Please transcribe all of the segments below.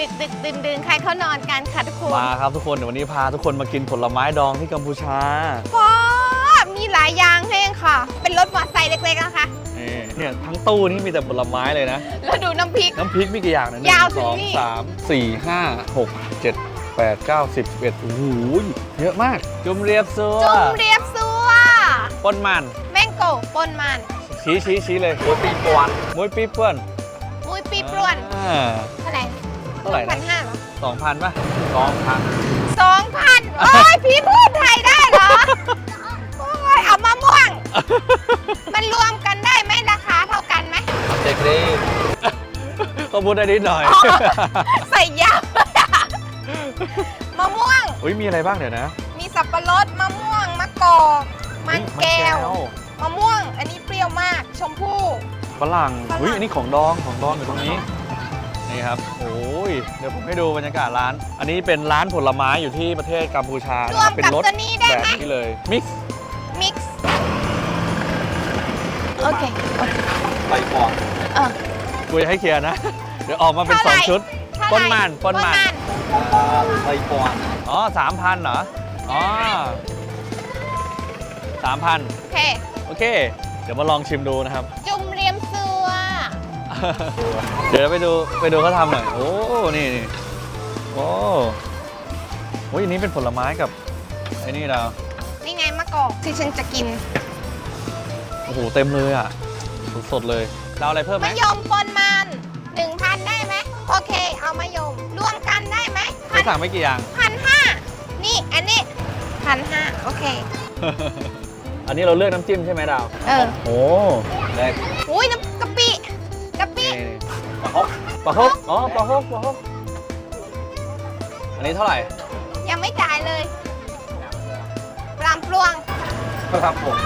ดึกดึกดื่นดื่นใครเขานอนกันค่ะทุกคนมาครับทุกคนเดี๋ยววันนี้พาทุกคนมากินผลไม้ดองที่กัมพูชาพอมีหลายอย่างให้ค่ะ เป็นรถมอเตอร์ไซค์เล็กๆนะคะนี่เนี่ยทั้งตู้นี่มีแต่ผลไม้เลยนะ แล้วดูน้ำพริก น้ำพริกมีกี่อย่างนะหนึ่ยาวงถึสงองนี่สามสี่ห้าหกเจ็ดแปดเก้าสิบสิบเอ็ดโอ้โหเยอะมาก จุ่มเรียบซัว จุ่มเรียบซัวปนมัน แมงโก้ปนมัน ชี้ชี้ชี้เลยมวยปีปวนมวยปีเปื้อนมุยปีปล้วนอ่าเท่าไหร่เท่าไหร่พันะนห้าเหรอสองพันป่ะสองพันสองพันโอ้ยพี่พูดไทยได้เหรอ โอ้ยเอามะม่วง มันรวมกันได้ไหมราคาเท่ากันไหมเด็กดีเขาพูดได้นิดหน่อยอ๋อใส่ยาวมะม่วง อุ้ยมีอะไรบ้างเดี๋ยวนะมีสับปะรดมะม่วงมะกอกมันแก้ว มะม่วง อันนี้เปรี้ยวมาก ชมพู่ ฝรั่งฝรั่ง อุ้ยอันนี้ของดองของดองอยู่ตรงนี้ นี่ครับ โอ้ย เดี๋ยวผมให้ดูบรรยากาศร้าน อันนี้เป็นร้านผลไม้อยู่ที่ประเทศกัมพูชารนะวคมรับ เป็นกับรถตัวนี้ได้แบบไหมนี้เลย มิกซ์ มิกซ์ โอเคโอเคไปก่อนเออกูจะให้เคลียร์นะ เดี๋ยวออกมาเป็นสเท่าองไหร่ชุดเท่าไหร่ปนมันปนมันไปก่อนอ๋อสามพันเหรอ อ๋อสามพันโอเค โอเค เดี๋ยวมาลองชิมดูนะครับ จุ่มเรียมซัว เดี๋ยวไปดูไปดูเขาทำหน่อย โอ้ นี่นี่โอ้โอ้ยอันนี้เป็นผลไม้กับไอ้นี่ดาวนี่ไงมะกอกที่ฉันจะกินโอ้โห เต็มเลยอะ สดๆเลยดาวอะไรเพิ่มไหมมะยมปนมันหนึ่งพันได้ไหมโอเค เอามะยมรวมกันได้ไหมไม่สั่งไม่กี่อย่าง พันห้านี่อันนี้พันห้าโอเค อันนี้เราเลือกน้ำจิ้มใช่ไหมดาว เออ โอ้แรกอุ้ยน้ำก ปลาฮกอ๋อปลาฮกปลาฮกอันนี้เท่าไหร่ยังไม่จ่ายเลยปลามปลวง ครับผม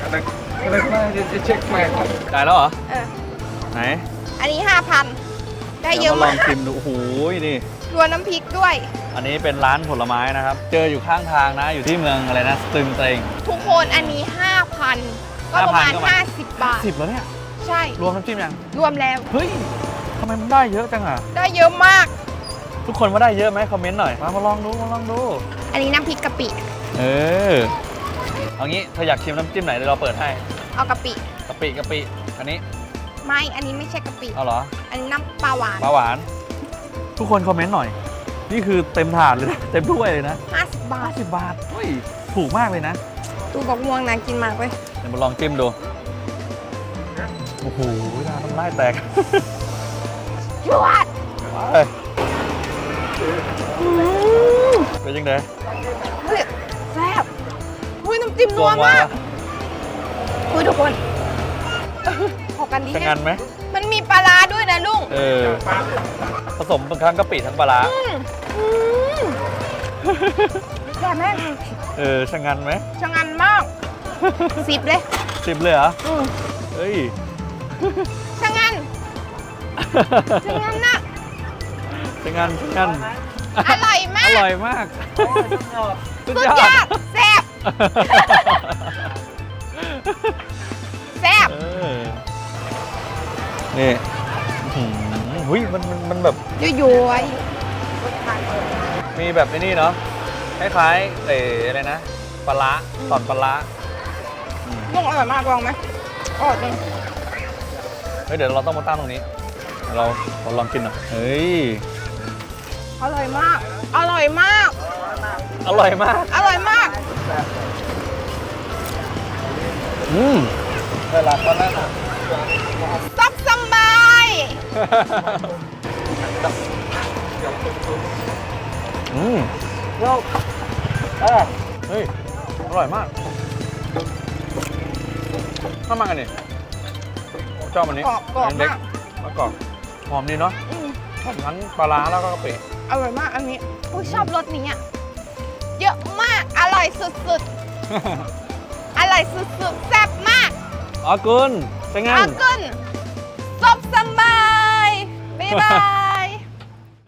ก็ได้ก็ได้ก็ได้จะเช็คแม่ครับจ่ายแล้วเหรอ เออ ไหนอันนี้ห้าพันได้เยดี๋อะวมาลมาอกงชิมดูโอ้โหนี่ รวมน้ำพริกด้วย อันนี้เป็นร้านผลไม้นะครับ เจออยู่ข้างทางนะ อยู่ที่เมืองอะไรนะสตึงเตรงทุกคนอันนี้5,000ก็ประมาณ 5,000ก็มา50 บาท สิบแล้วเนี่ย ใช่ รวมน้ำจิ้มยัง รวมแล้ว เฮ้ย ทำไมมันได้เยอะจังอะ ได้เยอะมาก ทุกคนว่าได้เยอะไหมคอมเมนต์หน่อยมามาลองดูมาลองดู อันนี้น้ำพริกกะปิเออ เอางี้เธออยากชิมน้ำจิ้มไหนเดี๋ยวเราเปิดให้เอากะปิกะปิกะปิ อันนี้ ไม่ อันนี้ไม่ใช่กะปิ เอาเหรออันนี้น้ำปลาหวานปลาหวาน ทุกคนคอมเมนต์หน่อย นี่คือเต็มถาดเลยนะเต็มถ้วยเลยนะ50บาท50บาทเฮ้ยถูกมากเลยนะตูบอกม่วงนะกินมากเว้ยเดี๋ยวมาลองจิ้มดู โอ้โหน้ำลายแตก ยวดไปเป็นยังไงเฮ้ยแซ่บอุ้ยน้ำจิ้มนัวมากอุ้ยทุกคนพอกันดีจะแฮะงันไหมมันมีปลาร้าด้วยนะลุงเออผสมบางครั้งกะปิทั้งปลาร้าอืมอืมแซ่บแม่งเออชะงันไหมชะงันมากสิบเลยสิบเลยเหรออืมเฮ้ยชะงัน ชะงันนะชะงันชะงันอร่อยมาอกร่อยมากสุดสุดยอยอดดแซ่บแซ่บเออนี่อื้อหือหุ้ยมันมันมันแบบยั่วมีแบบไอ้นี่เนาะคล้ายๆเอ๋อะไรนะปลาร้าตอนปลาร้าอืมๆลุงอร่อยมากลองไหมอร่อยจริงเฮ้ยเดี๋ยวเราต้องมาตั้งตรงนี้ เราเราลองกินหน่อยเฮ้ย อร่อยมาก อร่อยมาก อร่อยมาก อร่อยมาก อืมเวลาตอนนั้นอะซับสบาย อืมเราเออเฮ้ย อร่อยมากข้าวมันกันนี่ชอบอันนี้กรอบกรอบนนี้เล็มาก มะกรอบห อมดีเนาะอืมหอมทั้งปลาร้าแล้วก็กะปิอร่อยมากอันนี้อุ้ยชอบรสนี้อะเยอะมากอร่อยสุดๆ อร่อยสุดๆแซ่บมากอ๋อกุนเป็นไงอากุนซับสบายบ๊ายบาย